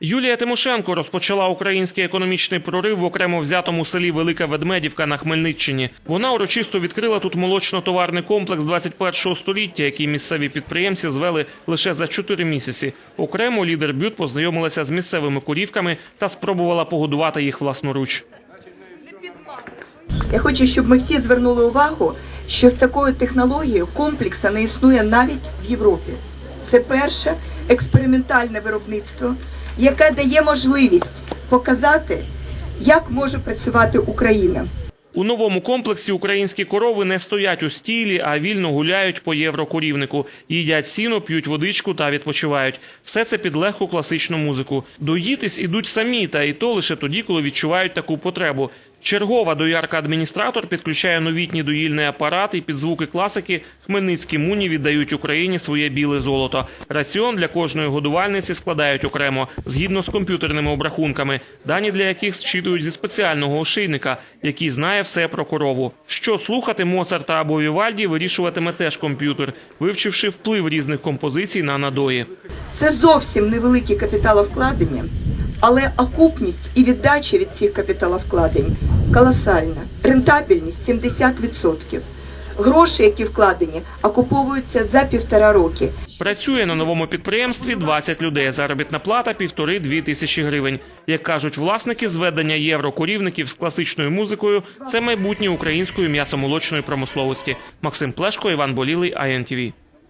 Юлія Тимошенко розпочала український економічний прорив в окремо взятому селі Велика Ведмедівка на Хмельниччині. Вона урочисто відкрила тут молочно-товарний комплекс 21-го століття, який місцеві підприємці звели лише за 4 місяці. Окремо лідер бют познайомилася з місцевими курівками та спробувала погодувати їх власноруч. Я хочу, щоб ми всі звернули увагу, що з такою технологією комплекса не існує навіть в Європі. Це перше експериментальне виробництво, яке дає можливість показати, як може працювати Україна. У новому комплексі українські корови не стоять у стілі, а вільно гуляють по єврокурівнику, їдять сіно, п'ють водичку та відпочивають. Все це під легку класичну музику. Доїтись ідуть самі, та і то лише тоді, коли відчувають таку потребу. Чергова доярка-адміністратор підключає новітній доїльний апарат і під звуки класики хмельницькі муні віддають Україні своє біле золото. Раціон для кожної годувальниці складають окремо, згідно з комп'ютерними обрахунками, дані для яких зчитують зі спеціального ошейника, який знає все про корову. Що слухати Моцарта або Вівальді, вирішуватиме теж комп'ютер, вивчивши вплив різних композицій на надої. Це зовсім невеликі капіталовкладення, але окупність і віддача від цих капіталовкладень колосальна. Рентабельність 70%. Гроші, які вкладені, окуповуються за півтора роки. Працює на новому підприємстві 20 людей. Заробітна плата півтори-дві тисячі гривень. Як кажуть власники, зведення єврокурівників з класичною музикою це майбутнє української м'ясомолочної промисловості. Максим Плешко, Іван Болілий, АНТВ.